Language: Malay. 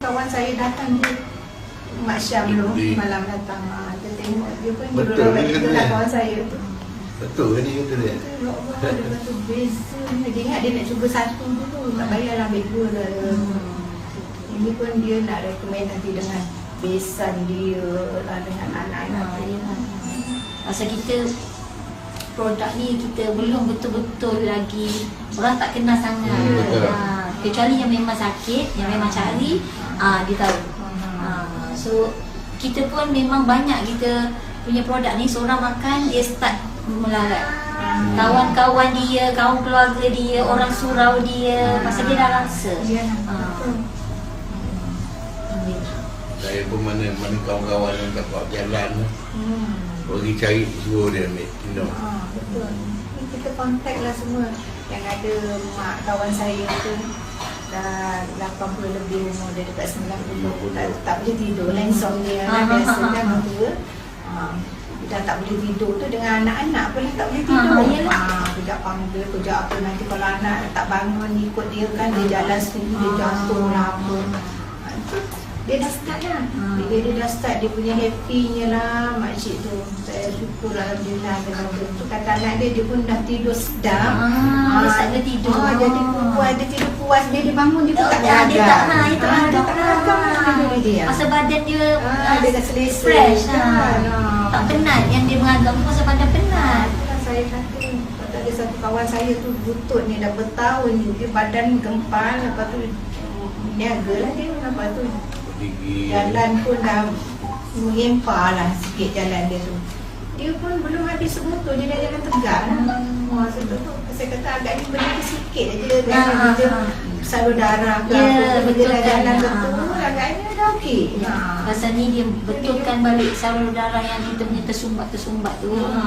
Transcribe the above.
Kawan saya datang dia Mak Syam tu malam datang ah, Dia tengok dia pun Betul dia lah dia? kawan saya tu Betul ke ni kata dia? Ya Allah, dia kata. Dia ingat dia nak cuba satu dulu Tak payahlah ambil dua lah Ini pun dia nak recommend nanti dengan besan dia lah Dengan anak-anak Ha, dia ya. Masa kita produk ni kita belum betul-betul lagi orang tak kenal sangat. Hmm, betul. Ha, kecuali yang memang sakit, yang memang cari, ah dia tahu. Ha, so kita pun memang banyak kita punya produk ni seorang makan dia start melarat. Kawan-kawan dia, kawan keluarga dia, orang surau dia, pasal dia dah rasa. Ya, Ha. betul Saya pun mana mana kawan-kawan yang tak buat jalan Hmm. Pergi cari suruh dia ambil tindak Ha, betul. Kita kontak lah semua yang ada mak kawan saya tu dah 80 lebih umur dia dekat 90 tak, tak boleh tidur. Langsung dia Ha, kan ha, biasa ha, kan ha. orang tua. Ha, dah tak boleh tidur tu dengan anak-anak pun tak boleh tidur. Ha, ha, kejap panggil kejap apa nanti kalau anak tak bangun ikut dia kan dia jalan sendiri dia jatuh lah apa. Ha, dia dah start lah Hmm. Bila dia dah start dia punya happy-nya lah makcik tu Saya syukur Alhamdulillah dengan tu Kata anak dia dia pun dah tidur sedap Ah, dia start dia tidur. ah, Jadi puas dia tidur puas Dia dia bangun dia pun tak Ah, dia tak ha, itu Ah, ah, dia tak agak ah. tidur dia Masa badan dia Ah, dia dah selesa fresh ha. kan. Tak penat yang dia menganggap tu pasal badan penat. Saya Kata ada satu kawan saya tu butut ni dah bertahun ni Dia badan gempal Lepas tu Niaga lah dia Lepas tu Jalan pun dah mengempar lah sikit jalan dia tu. Dia pun belum habis semotor, dia dah jalan tegak lah. Wah, sebab tu saya kata agaknya benda sikit aja Ah, kan ah, dia ah. salur darah ke Ya, apa betul dia dah kan. jalan Ah, betul, ah. agaknya dah okey. Ya. Pasal ni dia betulkan balik salur darah yang kita punya tersumbat-tersumbat tu. Hmm. Ha.